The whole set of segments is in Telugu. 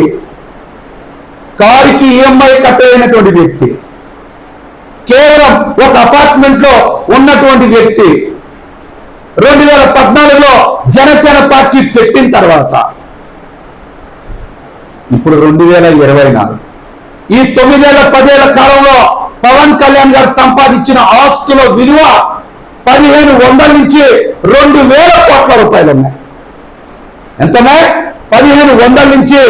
వ్యక్తి. కారుకి ఈఎంఐ కట్టలేనటువంటి వ్యక్తి. కేవలం ఒక అపార్ట్మెంట్లో ఉన్నటువంటి వ్యక్తి. రెండు వేల పద్నాలుగులో జనసేన పార్టీ పెట్టిన తర్వాత. ఇప్పుడు రెండు వేల ఇరవై నాలుగు. ఈ తొమ్మిదేళ్ళ పదేళ్ళ కాలంలో పవన్ కళ్యాణ్ గారు సంపాదించిన ఆస్తుల విలువ పదిహేను వందల నుంచి రెండు వేల కోట్ల రూపాయలు ఉన్నాయి ఎంతన్నాయి పదిహేను వందల నుంచి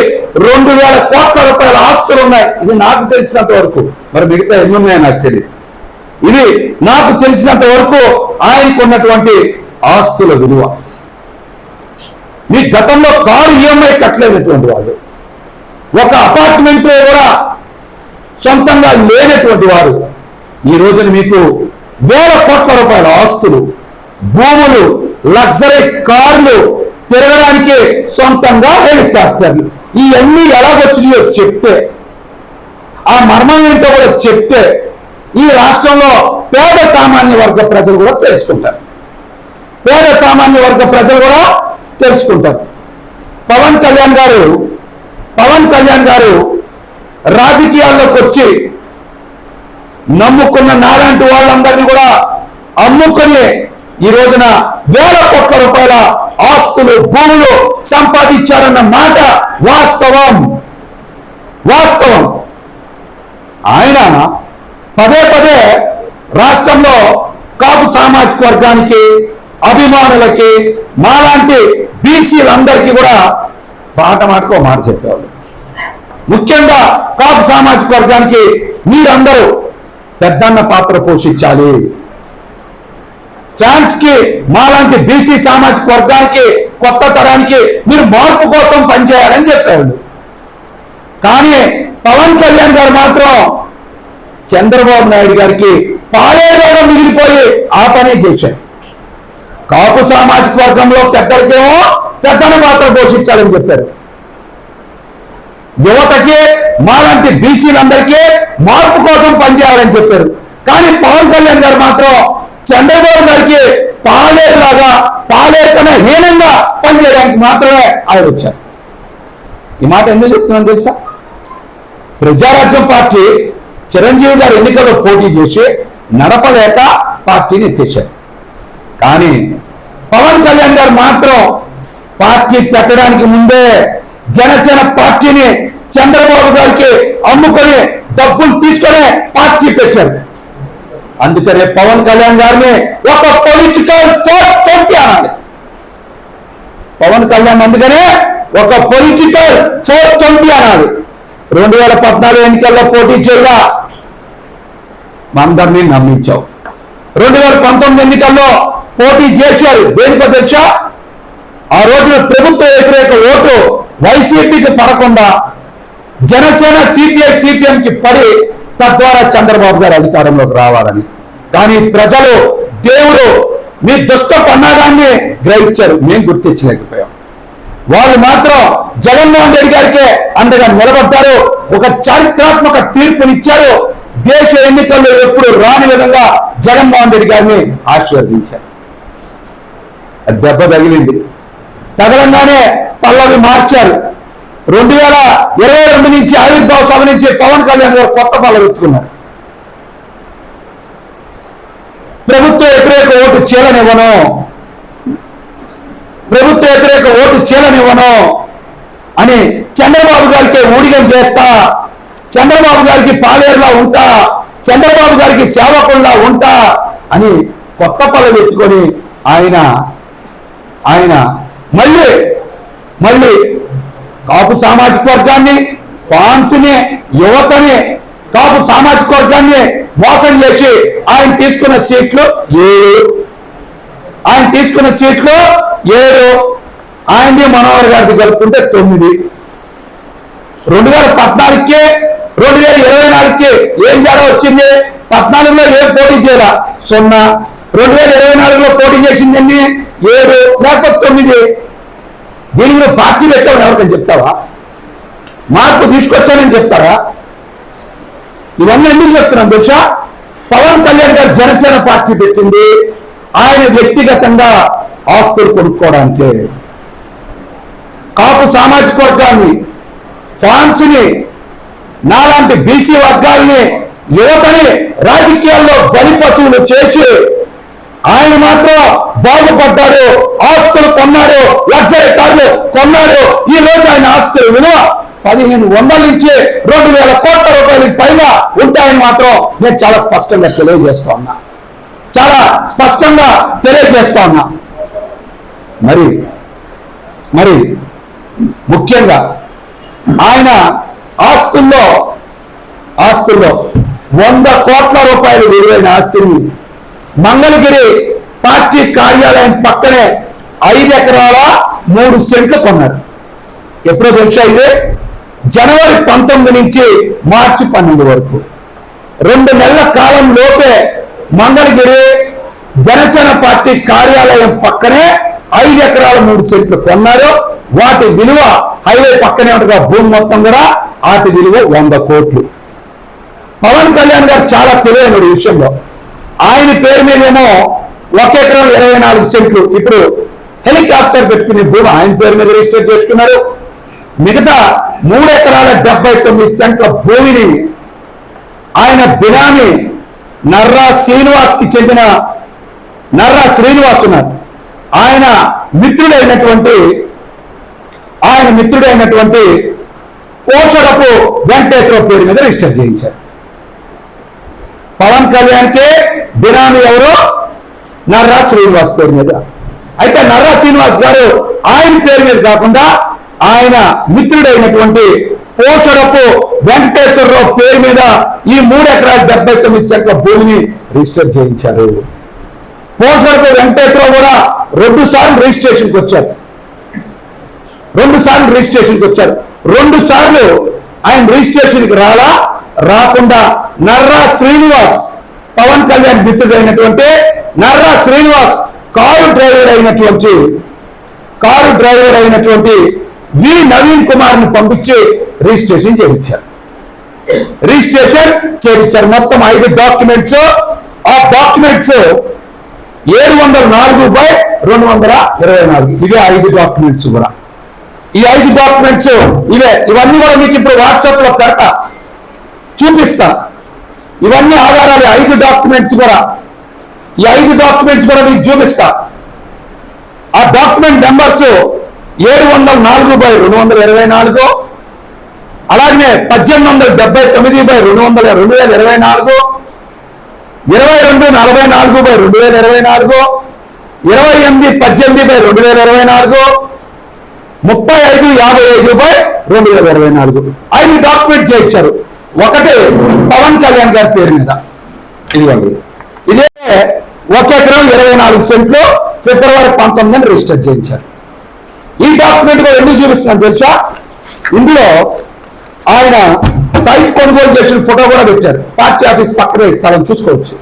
రెండు వేల కోట్ల రూపాయల ఆస్తులు ఉన్నాయి. ఇది నాకు తెలిసినంత వరకు. మరి మిగతా ఎన్ని ఉన్నాయో నాకు తెలియదు. ఇది నాకు తెలిసినంత వరకు ఆయనకు ఉన్నటువంటి ఆస్తుల విలువ. మీ గతంలో కారు ఈఎంఐ కట్టలేనటువంటి వాళ్ళు ఒక అపార్ట్మెంట్ కూడా సొంతంగా లేనటువంటి వారు ఈ రోజున మీకు వేల కోట్ల రూపాయల ఆస్తులు భూములు లగ్జరీ కార్లు తిరగడానికి సొంతంగా హెలికాప్టర్లు. ఇవన్నీ ఎలాగొచ్చినాయో చెప్తే ఆ మర్మం ఏంటో కూడా చెప్తే ఈ రాష్ట్రంలో పేద సామాన్య వర్గ ప్రజలు కూడా తెలుసుకుంటారు. పేద సామాన్య వర్గ ప్రజలు కూడా తెలుసుకుంటారు. పవన్ కళ్యాణ్ గారు పవన్ కళ్యాణ్ గారు రాజకీయాల్లోకి వచ్చి నమ్ముకున్న నాలాంటి వాళ్ళందరినీ కూడా అమ్ముకుని ఈ రోజున వేల కోట్ల రూపాయల ఆస్తులు భూములు సంపాదించారన్న మాట వాస్తవం. వాస్తవం. ఆయన పదే పదే రాష్ట్రంలో కాపు సామాజిక వర్గానికి అభిమానులకి మాలాంటి బీసీలందరికీ కూడా పాట మాటకు మాట చెప్పేవాళ్ళు. ముఖ్యంగా కాపు సామాజిక వర్గానికి మీరందరూ పెద్దన్న పాత్ర పోషించాలి. ఛాన్స్కి మాలాంటి బీసీ సామాజిక వర్గానికి కొత్త తరానికి మీరు మార్పు కోసం పనిచేయాలని చెప్పాడు. కానీ పవన్ కళ్యాణ్ గారు మాత్రం చంద్రబాబు నాయుడు గారికి పాలేరుగా మిగిలిపోయి ఆ పనే చేశారు. కాపు సామాజిక వర్గంలో పెద్దలకేమో పెద్దన మాత్రం పోషించాలని చెప్పారు. యువతకి మాలాంటి బీసీలందరికీ మార్పు కోసం పనిచేయాలని చెప్పారు. కానీ పవన్ కళ్యాణ్ గారు మాత్రం చంద్రబాబు గారికి పాలేరులాగా పాలేరు కన్నా హీనంగా పనిచేయడానికి మాత్రమే ఆయన వచ్చారు. ఈ మాట ఎందుకు చెప్తున్నాను తెలుసా? ప్రజారాజ్యం పార్టీ చిరంజీవి గారు ఎన్నికల్లో పోటీ చేసి నడపలేక పార్టీని ఎత్తేశారు. కానీ పవన్ కళ్యాణ్ గారు మాత్రం పార్టీ పెట్టడానికి ముందే జనసేన పార్టీని చంద్రబాబు గారికి అమ్ముకొని డబ్బులు తీసుకొని పార్టీ పెట్టారు. అందుకనే పవన్ కళ్యాణ్ గారిని ఒక పొలిటికల్ ఫోర్ ట్వంటీ అనాలి. పవన్ కళ్యాణ్ అందుకనే ఒక పొలిటికల్ ఫోర్ ట్వంటీ అనాలి. రెండు వేల పద్నాలుగు ఎన్నికల్లో పోటీ చేయగా అందరినీ నమ్మించావు. రెండు వేల పంతొమ్మిది ఎన్నికల్లో పోటీ చేశారు. దేనికో తెలుసా? ఆ రోజున ప్రభుత్వ వ్యతిరేక ఓటు వైసీపీకి పడకుండా జనసేన సిపిఐ సిపిఎం కి పడి తద్వారా చంద్రబాబు గారు అధికారంలోకి రావాలని. కానీ ప్రజలు దేవుడు మీ దుష్ట పన్నాగాన్ని గ్రహించారు. మేము గుర్తించలేకపోయాం. వాళ్ళు మాత్రం జగన్మోహన్ రెడ్డి గారికే అండగా నిలబడ్డారు. ఒక చారిత్రాత్మక తీర్పునిచ్చారు. దేశ ఎన్నికల్లో ఎప్పుడు రాని విధంగా జగన్మోహన్ రెడ్డి గారిని ఆశీర్వదించారు. దెబ్బ తగిలింది. తగలంగానే పల్లవి మార్చారు. రెండు వేల ఇరవై రెండు నుంచి సభ నుంచి పవన్ కళ్యాణ్ గారు కొత్త పల్లవి ఎత్తుకున్నారు ప్రభుత్వ వ్యతిరేక ఓటు చీలనివ్వను. ప్రభుత్వ వ్యతిరేక ఓటు చీలనివ్వను అని చంద్రబాబు గారికి ఊడిగం చేస్తా చంద్రబాబు గారికి పాలేరులా ఉంటా చంద్రబాబు గారికి సేవకుల్లా ఉంటా అని కొత్త పల్లవి పెట్టుకొని ఆయన ఆయన మళ్ళీ మళ్ళీ కాపు సామాజిక వర్గాన్ని ఫాన్స్ని యువతని కాపు సామాజిక వర్గాన్ని మోసం చేసి ఆయన తీసుకున్న సీట్లు ఏడు. ఆయన తీసుకున్న సీట్లు ఏడు. ఆయన్ని మనోహర్ గారిది కలుపుకుంటే తొమ్మిది. రెండు వేల పద్నాలుగుకి రెండు వేల ఇరవై నాలుగుకి ఏం తేడా వచ్చింది? పద్నాలుగులో ఏం పోటీ చేయాల? సున్నా. రెండు వేల ఇరవై నాలుగులో పోటీ చేసిందండి ఏడు. లేకపోతే తొమ్మిది. దీనికి నువ్వు పార్టీ పెట్టావు ఎవరికని చెప్తావా? మార్పు తీసుకొచ్చానని చెప్తారా? ఇవన్నీ ఎందుకు చెప్తున్నాను తెలుసా? పవన్ కళ్యాణ్ గారు జనసేన పార్టీ పెట్టింది. ఆయన వ్యక్తిగతంగా ఆస్తులు కొనుక్కోవడానికి. కాపు సామాజిక వర్గాన్ని ఫ్రాన్స్ని నాలాంటి బీసీ వర్గాల్ని యువతని రాజకీయాల్లో బలి పశువులు చేసి ఆయన మాత్రం బాగుపడ్డాడు ఆస్తులు కొన్నాడు లగ్జరీ కార్లు కొన్నాడు. ఈ రోజు ఆయన ఆస్తుల విలువ పదిహేను వందల నుంచి రెండు వేల కోట్ల రూపాయలకి పైన ఉంటాయని మాత్రం నేను చాలా స్పష్టంగా తెలియజేస్తా ఉన్నా. చాలా స్పష్టంగా తెలియజేస్తా ఉన్నా. మరి మరి ముఖ్యంగా ఆయన ఆస్తుల్లో ఆస్తుల్లో వంద కోట్ల రూపాయలు విలువైన ఆస్తిని మంగళగిరి పార్టీ కార్యాలయం పక్కనే ఐదు ఎకరాల మూడు సెంట్లు కొన్నారు. ఎప్పుడో తెలుసా ఇది? జనవరి పంతొమ్మిది నుంచి మార్చి పన్నెండు వరకు. రెండు నెలల కాలం లోపే మంగళగిరి జనసేన పార్టీ కార్యాలయం పక్కనే ఐదు ఎకరాల మూడు సెంట్లు కొన్నారు. వాటి విలువ హైవే పక్కనే ఉండగా భూమి మొత్తం కూడా వాటి విలువ వంద కోట్లు. పవన్ కళ్యాణ్ గారు చాలా తెలియని విషయంలో. ఆయన పేరు మీదేమో ఒక ఎకరం ఇరవై నాలుగు సెంట్లు. ఇప్పుడు హెలికాప్టర్ పెట్టుకునే భూమి ఆయన పేరు మీద రిజిస్టర్ చేసుకున్నారు. మిగతా మూడు ఎకరాల డెబ్బై తొమ్మిది సెంట్ల భూమిని ఆయన బినామీ నర్రా శ్రీనివాస్కి చెందిన నర్రా శ్రీనివాస్ ఉన్నారు. ఆయన మిత్రుడైనటువంటి ఆయన మిత్రుడైనటువంటి పోషడపు వెంకటేశ్వర పేరు మీద రిజిస్టర్ చేయించారు. పవన్ కళ్యాణ్ కే బినామీ ఎవరు నర్రా శ్రీనివాస్ పేరు మీద. అయితే నర్రా శ్రీనివాస్ గారు ఆయన పేరు మీద కాకుండా ఆయన మిత్రుడైనటువంటి పోషడపు వెంకటేశ్వరరావు పేరు మీద ఈ మూడు ఎకరాల డెబ్బై తొమ్మిది సెంట్ల భూమిని రిజిస్టర్ చేయించారు. పోషడపు వెంకటేశ్వరరావు కూడా రెండు సార్లు రిజిస్ట్రేషన్కి వచ్చారు. రెండు సార్లు రిజిస్ట్రేషన్కి వచ్చారు. రెండు సార్లు ఆయన రిజిస్ట్రేషన్కి రాలా రాకుండా నర్రా శ్రీనివాస్ పవన్ కళ్యాణ్ మిత్రుడైనటువంటి నర్రా శ్రీనివాస్ కారు డ్రైవర్ అయినటువంటి కారు డ్రైవర్ అయినటువంటి వి నవీన్ కుమార్ని పంపించి రిజిస్ట్రేషన్ చేయించారు. రిజిస్ట్రేషన్ చేయించారు. మొత్తం ఐదు డాక్యుమెంట్స్. ఆ డాక్యుమెంట్స్ ఏడు వందల నాలుగు బై రెండు వందల ఇరవై నాలుగు. ఇవే ఐదు డాక్యుమెంట్స్ కూడా. ఈ ఐదు డాక్యుమెంట్స్ ఇవే. ఇవన్నీ కూడా మీకు ఇప్పుడు వాట్సాప్లో పెడతా. చూపిస్తా. ఇవన్నీ ఆధారాలు ఐదు డాక్యుమెంట్స్ కూడా. ఈ ఐదు డాక్యుమెంట్స్ కూడా మీకు చూపిస్తా. ఆ డాక్యుమెంట్ నెంబర్స్ ఏడు వందల నాలుగు బై రెండు వందల ఇరవై నాలుగు. అలాగే పద్దెనిమిది వందల డెబ్బై తొమ్మిది బై రెండు వందల రెండు వేల ఇరవై నాలుగు. ఇరవై రెండు నలభై నాలుగు బై రెండు వేల ఇరవై నాలుగు. ఇరవై ఎనిమిది పద్దెనిమిది బై రెండు వేల ఇరవై నాలుగు. ముప్పై ఐదు యాభై ఐదు బై రెండు వేల ఇరవై నాలుగు. ఐదు డాక్యుమెంట్ చేయించారు. ఒకటి పవన్ కళ్యాణ్ గారి పేరు మీద. ఇదిగోండి. ఇదే ఒక ఎకరం ఇరవై నాలుగు సెంట్లు ఫిబ్రవరి పంతొమ్మిదిని రిజిస్టర్ చేయించారు. ఈ డాక్యుమెంట్ కూడా ఎందుకు చూపిస్తున్నాను తెలుసా? ఇందులో ఆయన సైట్ కొనుగోలు చేసిన ఫోటో కూడా పెట్టారు. పార్టీ ఆఫీస్ పక్కనే స్థలం చూసుకోవచ్చు.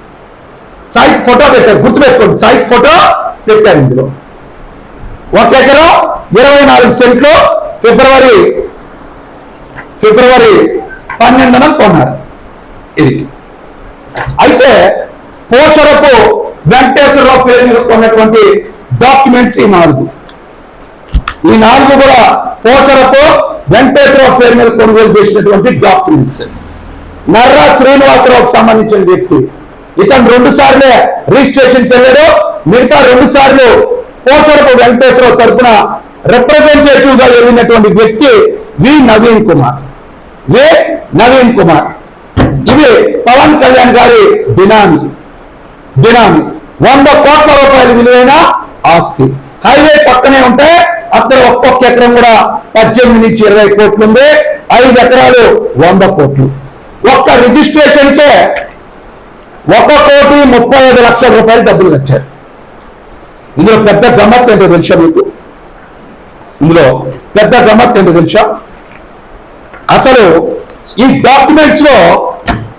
సైట్ ఫోటో పెట్టారు. గుర్తుపెట్టుకోండి సైట్ ఫోటో పెట్టారు ఇందులో. ఒక ఎకరం ఇరవై నాలుగు సెంట్లు ఫిబ్రవరి ఫిబ్రవరి పన్నెండున కొన్నారు ఇది. అయితే పోచరపు వెంకటేశ్వరరావు పేరు మీద కొన్నటువంటి డాక్యుమెంట్స్ ఈ నాలుగు. ఈ నాలుగు కూడా పోషరపు వెంకటేశ్వరరావు పేరు మీద కొనుగోలు చేసినటువంటి డాక్యుమెంట్స్. నర్రా శ్రీనివాసరావుకు సంబంధించిన వ్యక్తి. ఇతను రెండు సార్లే రిజిస్ట్రేషన్కి వెళ్ళాడు. మిగతా రెండు సార్లు పోచరపు వెంకటేశ్వరరావు తరపున రిప్రజెంటేటివ్గా వెళ్ళినటువంటి వ్యక్తి వి. నవీన్ కుమార్. వే. నవీన్ కుమార్. ఇవి పవన్ కళ్యాణ్ గారి బినామీ. బినామీ. వంద కోట్ల రూపాయల విలువైన ఆస్తి. హైవే పక్కనే ఉంటే అక్కడ ఒక్కొక్క ఎకరం కూడా పద్దెనిమిది నుంచి ఇరవై కోట్లు ఉంది. ఐదు ఎకరాలు వంద కోట్లు. ఒక్క రిజిస్ట్రేషన్కే ఒక కోటి ముప్పై ఐదు లక్షల రూపాయలు డబ్బులు కట్టారు ఇందులో పెద్ద గమ్మత్ ఏంటో తెలుసా మీకు? ఇందులో పెద్ద గమ్మత్ ఏంటో తెలుసా? అసలు ఈ డాక్యుమెంట్స్లో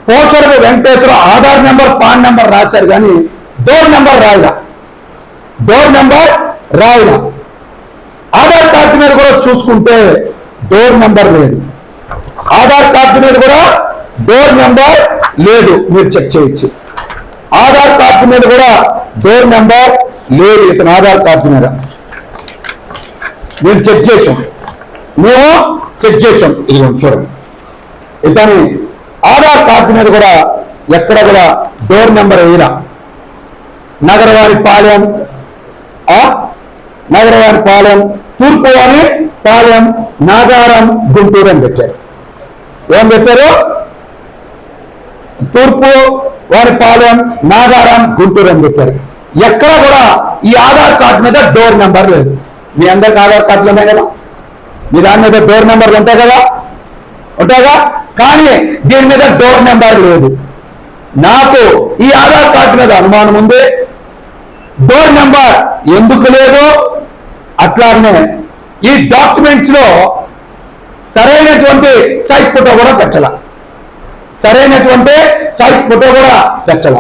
Posharapu Venkateswara Aadhaar number PAN number రాశారు కానీ డోర్ నెంబర్ రాయలా? డోర్ నెంబర్ రాయలా ఆధార్ కార్డు మీద కూడా చూసుకుంటే డోర్ నెంబర్ లేదు. ఆధార్ కార్డు మీద కూడా డోర్ నెంబర్ లేదు మీరు చెక్ చేయొచ్చు. ఆధార్ కార్డు మీద కూడా డోర్ నెంబర్ లేదు ఇతను ఆధార్ కార్డు మీద. మేము చెక్ చేసాం. మేము చెక్ చేసాం. ఇది చూడండి. ఇతని ఆధార్ కార్డు మీద కూడా ఎక్కడ కూడా డోర్ నెంబర్ వేయరా. నగరవారి పాలెం నగరవారి పాలెం తూర్పు వారి పాలెం నాగారం గుంటూరు అని పెట్టారు. ఏం పెట్టారు? తూర్పు వారి పాలెం నాగారం గుంటూరు అని పెట్టారు. ఎక్కడ కూడా ఈ ఆధార్ కార్డు మీద డోర్ నెంబర్ లేదు. మీ అందరికి ఆధార్ కార్డులు ఉన్నాయి కదా? మీ దాని మీద డోర్ నెంబర్లు ఉంటాయి కదా? ఉంటాయిగా కానీ దీని మీద డోర్ నెంబర్ లేదు. నాకు ఈ ఆధార్ కార్డు మీద అనుమానం ఉంది. డోర్ నెంబర్ ఎందుకు లేదు? అట్లానే ఈ డాక్యుమెంట్స్లో సరైనటువంటి సైట్ ఫోటో కూడా పెట్టాల. సరైనటువంటి సైట్ ఫోటో కూడా పెట్టాల.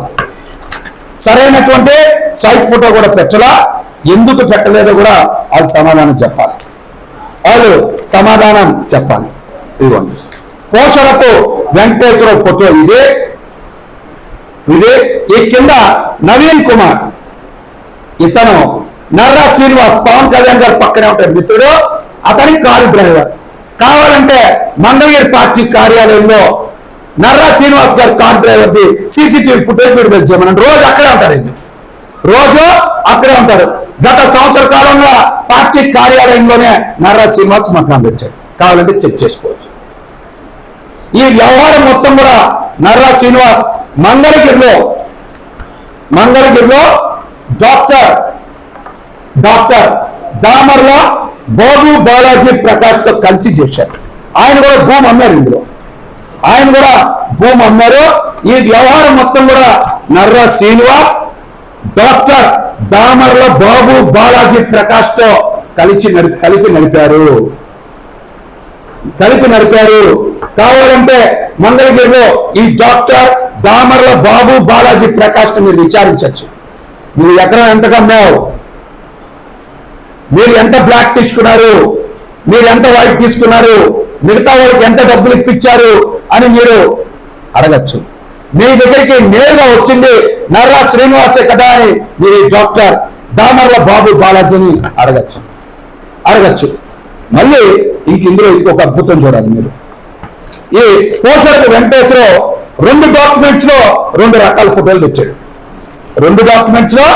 సరైనటువంటి సైట్ ఫోటో కూడా పెట్టాల. ఎందుకు పెట్టలేదో కూడా వాళ్ళు సమాధానం చెప్పాలి. వాళ్ళు సమాధానం చెప్పాలి. ఇదిగోండి. పోషణకు వెంకటేశ్వర ఫోటో ఇదే. ఇదే. ఈ కింద నవీన్ కుమార్. ఇతను నర్రా శ్రీనివాస్ పవన్ కళ్యాణ్ గారు పక్కనే ఉంటాడు మిత్రుడు. అతని కారు డ్రైవర్. కావాలంటే మంగళగిరి పార్టీ కార్యాలయంలో నర్రా శ్రీనివాస్ గారు కార్ డ్రైవర్ ది సీసీటీవీ ఫుటేజ్ విడుదల చేయమని రోజు అక్కడే ఉంటారు ఇది రోజు అక్కడే ఉంటారు. గత సంవత్సర కాలంలో పార్టీ కార్యాలయంలోనే నర్రా శ్రీనివాస్ మకాన్ పెట్టాడు కావాలంటే చెక్ చేసుకోవచ్చు. ఈ వ్యవహారం మొత్తం కూడా నర్రా శ్రీనివాస్ మంగళగిరిలో మంగళగిరిలో డాక్టర్ డాక్టర్ దామర్ల బాబు బాలాజీ ప్రకాష్తో కలిసి చేశారు. ఆయన కూడా భూమి అమ్మారు ఇందులో. ఆయన కూడా భూమి అమ్మారు. ఈ వ్యవహారం మొత్తం కూడా నర్రా శ్రీనివాస్ డాక్టర్ దామర్ల బాబు బాలాజీ ప్రకాష్తో కలిసి నడి కలిపి నడిపారు. కలిపి నడిపారు. కావాలంటే మంగళగిరిలో ఈ డాక్టర్ దామర్ల బాబు బాలాజీ ప్రకాష్ మీరు విచారించవచ్చు నువ్వు ఎకరం ఎంత కమ్మావు మీరు ఎంత బ్లాక్ తీసుకున్నారు? మీరు ఎంత వైట్ తీసుకున్నారు? మిగతా వాళ్ళకి ఎంత డబ్బులు ఇప్పించారు? అని మీరు అడగచ్చు. మీ దగ్గరికి నేరుగా వచ్చింది నర్రా శ్రీనివాసే కదా అని మీరు డాక్టర్ దామర్ల బాబు బాలాజీని అడగచ్చు. అడగచ్చు. మళ్ళీ ఇంక ఇందులో ఇంకొక అద్భుతం చూడాలి మీరు. ఈ పోషణకు వెంకటేశ్వరరావు రెండు డాక్యుమెంట్స్లో రెండు రకాల ఫోటోలు పెట్టాడు రెండు డాక్యుమెంట్స్లో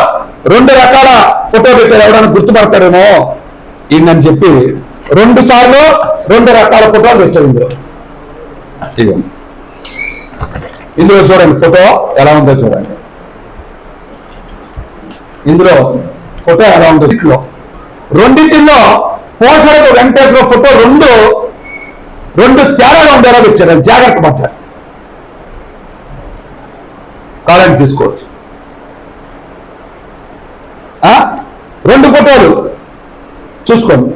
రెండు రకాల ఫోటో పెట్టారు. ఎవరైనా గుర్తుపడతాడేమో ఈయనని చెప్పి రెండు సార్లు రెండు రకాల ఫోటోలు పెట్టారు ఇందులో. ఇందులో చూడండి ఫోటో ఎలా ఉందో చూడండి. ఇందులో ఫోటో ఎలా ఉందో ఇట్లో రెండింటిలో పోషణకు వెంకటేశ్వర ఫోటో రెండు రెండు తేడాలు ఉండేలా వచ్చారు జాగ్రత్త పడ్డారు. కాలానికి తీసుకోవచ్చు ఆ? రెండు ఫోటోలు. చూసుకోండి.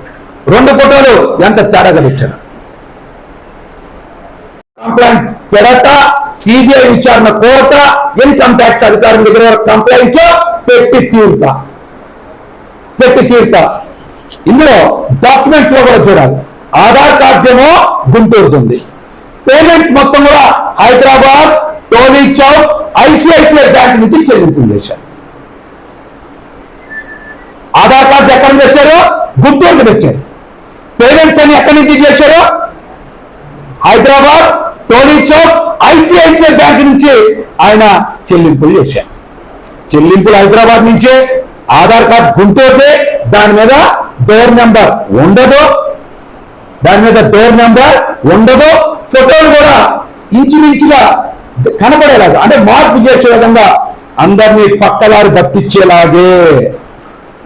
రెండు ఫోటోలు ఎంత తేడాగా పెట్టారు. కంప్లైంట్ పెడత సిబిఐ విచారణ కోరత ఇన్కమ్ ట్యాక్స్ అధికారుల దగ్గర కంప్లైంట్ పెట్టి తీరుతా. పెట్టి తీరుతా. ఇందులో డాక్యుమెంట్స్లో కూడా చూడాలి. ఆధార్ కార్డు ఏమో గుంటూరుతుంది. పేమెంట్స్ మొత్తం కూడా హైదరాబాద్ టోనీ చౌక్ ఐసిఐసిఐ బ్యాంక్ నుంచి చెల్లింపులు చేశారు. ఆధార్ కార్డు ఎక్కడి నుంచి తెచ్చారో? గుంటూరుకి తెచ్చారు. పేమెంట్స్ అన్ని ఎక్కడి నుంచి చేశారో? హైదరాబాద్ టోనీ చౌక్ ఐసిఐసిఐ బ్యాంక్ నుంచి ఆయన చెల్లింపులు చేశారు. చెల్లింపులు హైదరాబాద్ నుంచే ఆధార్ కార్డ్ గుంటూరుదే దాని మీద డోర్ నెంబర్ ఉండదు. దాని మీద డోర్ నెంబర్ ఉండదు. ఫోటోలు కూడా ఇంచుమించుగా కనపడేలాగా అంటే మార్పు చేసే విధంగా అందరినీ పక్కదారి పట్టించేలాగే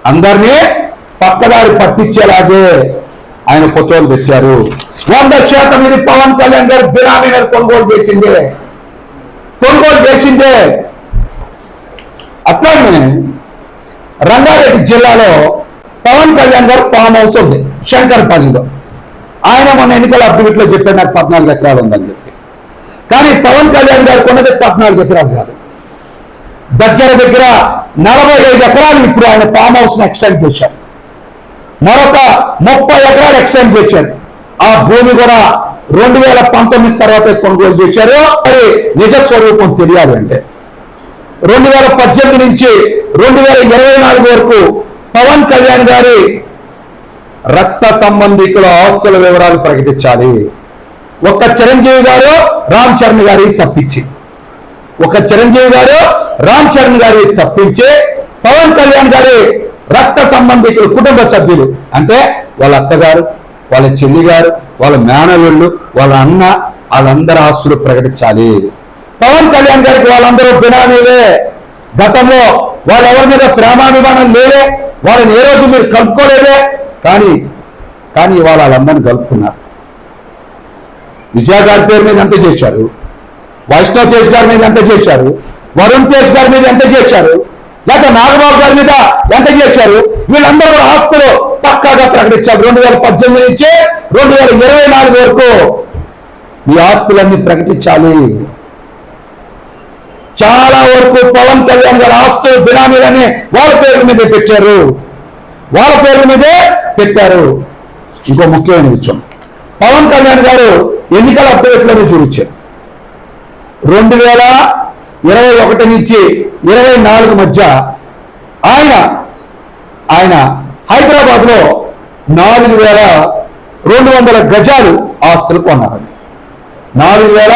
అందరినీ పక్కదారి పట్టించేలాగే ఆయన ఫోటోలు పెట్టారు. వంద శాతం ఇది పవన్ కళ్యాణ్ గారు బిరామీ మీద కొనుగోలు చేసిందే. కొనుగోలు చేసిందే. అట్లానే రంగారెడ్డి జిల్లాలో పవన్ కళ్యాణ్ గారు ఫామ్ హౌస్ ఉంది శంకర్పల్లిలో. ఆయన మన ఎన్నికల అభ్యర్థిలో చెప్పారు నాకు పద్నాలుగు ఎకరాలు ఉందని చెప్పి. కానీ పవన్ కళ్యాణ్ గారు కొన్నది పద్నాలుగు ఎకరాలు కాదు. దగ్గర దగ్గర నలభై ఐదు ఎకరాలు ఇప్పుడు ఆయన ఫామ్ హౌస్ ఎక్స్టెండ్ చేశారు. మరొక ముప్పై ఎకరాలు ఎక్స్టెండ్ చేశారు. ఆ భూమి కూడా రెండు వేల పంతొమ్మిది తర్వాత కొనుగోలు చేశారు. మరి నిజ స్వరూపం తెలియాలి అంటే. రెండు వేల పద్దెనిమిది నుంచి రెండు వేల ఇరవై నాలుగు వరకు పవన్ కళ్యాణ్ గారి రక్త సంబంధికుల ఆస్తుల వివరాలు ప్రకటించాలి. ఒక్క చిరంజీవి గారు రామ్ చరణ్ గారి తప్పించి. ఒక చిరంజీవి గారు రామ్ చరణ్ గారి తప్పించి పవన్ కళ్యాణ్ గారి రక్త సంబంధికులు కుటుంబ సభ్యులు. అంటే వాళ్ళ అత్తగారు వాళ్ళ చెల్లి గారు వాళ్ళ మేనవిళ్ళు వాళ్ళ అన్న వాళ్ళందరి ఆస్తులు ప్రకటించాలి. పవన్ కళ్యాణ్ గారికి వాళ్ళందరూ బినామీలే. గతంలో వాళ్ళెవరి మీద ప్రేమాభిమానం లేవే వాళ్ళని ఏ రోజు మీరు కలుపుకోలేదే. కానీ కానీ ఇవాళ వాళ్ళందరినీ కలుపుకున్నారు. విజయ గారి పేరు మీద ఎంత చేశారు. వైష్ణవ్ తేజ్ గారి మీద ఎంత చేశారు? వరుణ్ తేజ్ గారి మీద ఎంత చేశారు? లేక నాగబాబు గారి మీద ఎంత చేశారు? వీళ్ళందరూ ఆస్తులు పక్కాగా ప్రకటించారు. రెండు వేల పద్దెనిమిది నుంచి రెండు వేల ఇరవై నాలుగు వరకు మీ ఆస్తులన్నీ ప్రకటించాలి. చాలా వరకు పవన్ కళ్యాణ్ గారి ఆస్తులు బినామీలని వాళ్ళ పేర్ల మీదే పెట్టారు. వాళ్ళ పేర్ల మీదే పెట్టారు. ఇంకో ముఖ్యమైన విషయం. పవన్ కళ్యాణ్ గారు ఎన్నికల అప్డేట్లోనే చూపించారు. రెండు వేల ఇరవై ఒకటి నుంచి ఇరవై నాలుగు మధ్య ఆయన ఆయన హైదరాబాద్లో నాలుగు వేల రెండు వందల గజాలు ఆస్తులు కొన్నారు నాలుగు వేల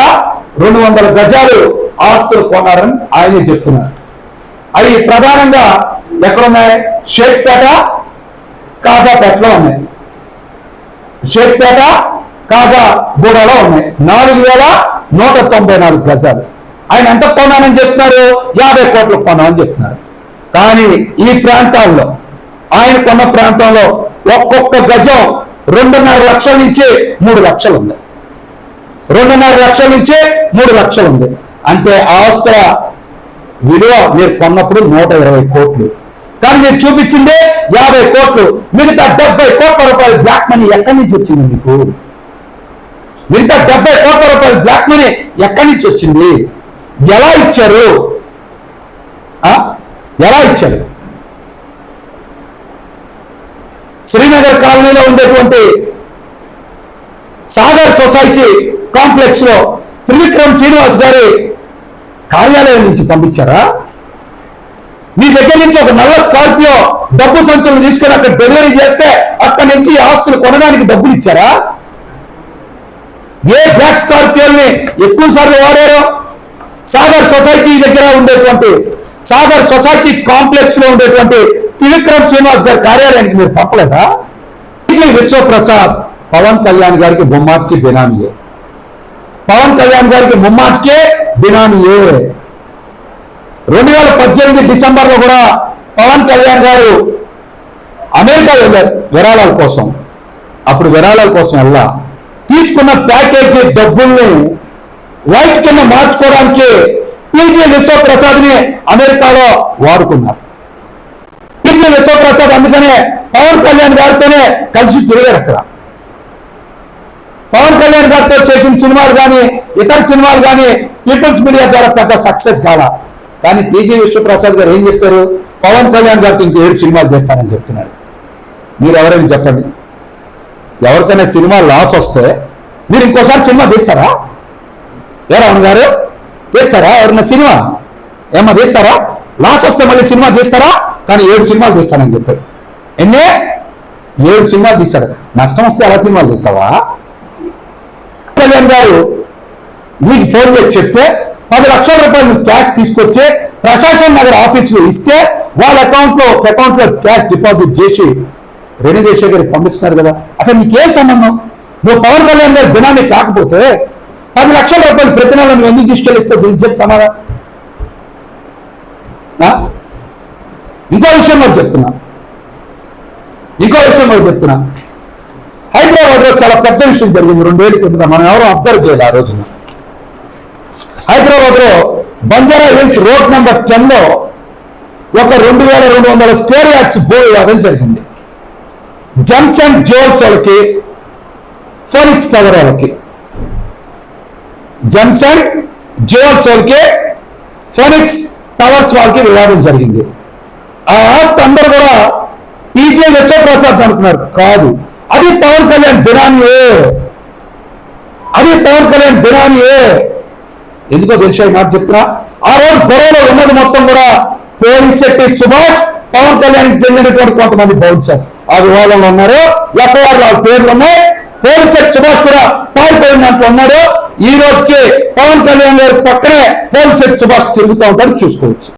రెండు వందల గజాలు ఆస్తులు కొన్నారని ఆయనే చెప్తున్నారు. అవి ప్రధానంగా ఎక్కడున్నాయి? షేక్పేట కాజాపేటలో ఉన్నాయి. షేక్పేట కాజా బూడాలో ఉన్నాయి. నాలుగు వేల నూట తొంభై నాలుగు గజాలు. ఆయన ఎంత కొన్నానని చెప్తున్నారు? యాభై కోట్లు కొన్నామని చెప్తున్నారు. కానీ ఈ ప్రాంతాల్లో ఆయన కొన్న ప్రాంతంలో ఒక్కొక్క గజం రెండున్నర లక్షల నుంచి మూడు లక్షలు ఉంది. రెండున్నర లక్షల నుంచి మూడు లక్షలు ఉంది. అంటే ఆస్తుల విలువ మీరు కొన్నప్పుడు నూట ఇరవై కోట్లు. కానీ మీరు చూపించిందే యాభై కోట్లు. మిగతా డెబ్బై కోట్ల రూపాయలు బ్లాక్ మనీ ఎక్కడి నుంచి వచ్చింది మీకు? మిగతా డెబ్బై కోట్ల రూపాయలు బ్లాక్ మనీ ఎక్కడి నుంచి వచ్చింది? ఎలా ఇచ్చారు? ఆ? ఎలా ఇచ్చారు? శ్రీనగర్ కాలనీలో ఉండేటువంటి సాగర్ సొసైటీ కాంప్లెక్స్లో త్రివిక్రమ్ శ్రీనివాస్ గారి కార్యాలయం నుంచి పంపించారా? మీ దగ్గర నుంచి ఒక నల్ల స్కార్పియో డబ్బు సంచులు తీసుకొని అక్కడ డెలివరీ చేస్తే అక్కడి నుంచి ఆస్తులు కొనడానికి డబ్బులు ఇచ్చారా? ఏ బ్లాక్ స్కార్పియోల్ని ఎక్కువ సార్లు వాడారు? సాగర్ సొసైటీ దగ్గర ఉండేటువంటి సాగర్ సొసైటీ కాంప్లెక్స్లో ఉండేటువంటి త్రివిక్రమ్ శ్రీనివాస్ గారి కార్యాలయానికి మీరు పంపలేదా? విశ్వప్రసాద్ పవన్ కళ్యాణ్ గారికి బొమ్మాటికి బినామీయే. పవన్ కళ్యాణ్ గారికి ముమ్మాటికే బినామీయే. రెండు వేల పద్దెనిమిది డిసెంబర్లో కూడా పవన్ కళ్యాణ్ గారు అమెరికా వెళ్ళారు విరాళాల కోసం. అప్పుడు విరాళాల కోసం వెళ్ళా. తీసుకున్న ప్యాకేజీ డబ్బుల్ని వైట్ కింద మార్చుకోవడానికి టీజీ విశ్వప్రసాద్ని అమెరికాలో వాడుకున్నారు. టీజీ విశ్వప్రసాద్ అందుకనే పవన్ కళ్యాణ్ గారితోనే కలిసి తిరిగారు అక్కడ. పవన్ కళ్యాణ్ గారితో చేసిన సినిమాలు కానీ ఇతర సినిమాలు కానీ పీపుల్స్ మీడియా ద్వారా పెద్ద సక్సెస్ కాల. కానీ టీజీ విశ్వప్రసాద్ గారు ఏం చెప్పారు? పవన్ కళ్యాణ్ గారితో ఇంకో ఏడు సినిమాలు చేస్తానని చెప్తున్నారు. మీరు ఎవరైనా చెప్పండి. ఎవరికైనా సినిమా లాస్ వస్తే మీరు ఇంకోసారి సినిమా తీస్తారా? ఏ రావణ గారు? తీస్తారా? ఎవరైనా సినిమా? ఏమన్నా తీస్తారా? లాస్ వస్తే మళ్ళీ సినిమా తీస్తారా? కానీ ఏడు సినిమాలు తీస్తానని చెప్పాడు. ఎన్నే? ఏడు సినిమాలు తీస్తాడు నష్టం వస్తే ఎలా సినిమాలు తీస్తావా? కళ్యాణ్ గారు నీకు ఫోన్ చేసి చెప్తే పది లక్షల రూపాయలు క్యాష్ తీసుకొచ్చి ప్రశాసన్ నగర్ ఆఫీస్లో ఇస్తే వాళ్ళ అకౌంట్లో ఒక అకౌంట్లో క్యాష్ డిపాజిట్ చేసి రేణుదేశ్వర్ గారికి పంపిస్తున్నారు కదా. అసలు నీకేం సంబంధం? నువ్వు పవన్ కళ్యాణ్ గారి బినామీ కాకపోతే పది లక్షల రూపాయలు ప్రతి నెల నువ్వు ఎందుకు తీసుకెళ్ళిస్తే దీనికి చెప్పి సమాధానం. ఆ? ఇంకో విషయం మరి చెప్తున్నా. ఇంకో విషయం మరి చెప్తున్నా. హైదరాబాద్లో చాలా పెద్ద విషయం జరిగింది రెండేళ్ళ కింద మనం ఎవరో అబ్జర్వ్ చేయాలి ఆ రోజున. హైదరాబాద్లో బంజారా హిల్స్ రోడ్ నెంబర్ టెన్లో ఒక రెండు వేల రెండు వందల స్క్వేర్ యార్డ్స్ భూమి వివాదం జరిగింది. జంక్షన్ జోల్స్ వాళ్ళకి ఫోనిక్స్ టవర్ వాళ్ళకి. జంక్షన్ జోల్స్ వాళ్ళకి ఫోనిక్స్ టవర్స్ వాళ్ళకి వివాదం జరిగింది. ఆ ఆస్తి అందరూ కూడా టీజే విశ్వప్రసాద్ అనుకున్నారు. కాదు అది పవన్ కళ్యాణ్ బినామీయే అది పవన్ కళ్యాణ్ బిరానియే ఎందుకో తెలిసే మాట చెప్తున్నా? ఆ రోజు గొడవలో ఉన్నది మొత్తం కూడా పోలీస్ శెట్టి సుభాష్ పవన్ కళ్యాణ్కి చెందినటువంటి కొంతమంది బౌన్సర్స్. ఆ వివాదంలో ఉన్నారు ఎఫ్ఐఆర్ వాళ్ళ పేర్లు ఉన్నాయి. పోలిసెట్ సుభాష్ కూడా పారిపోయిన దాంట్లో ఉన్నాడు. ఈ రోజుకి పవన్ కళ్యాణ్ గారి పక్కనే పోలిసెట్ సుభాష్ తిరుగుతూ ఉంటాడు చూసుకోవచ్చు.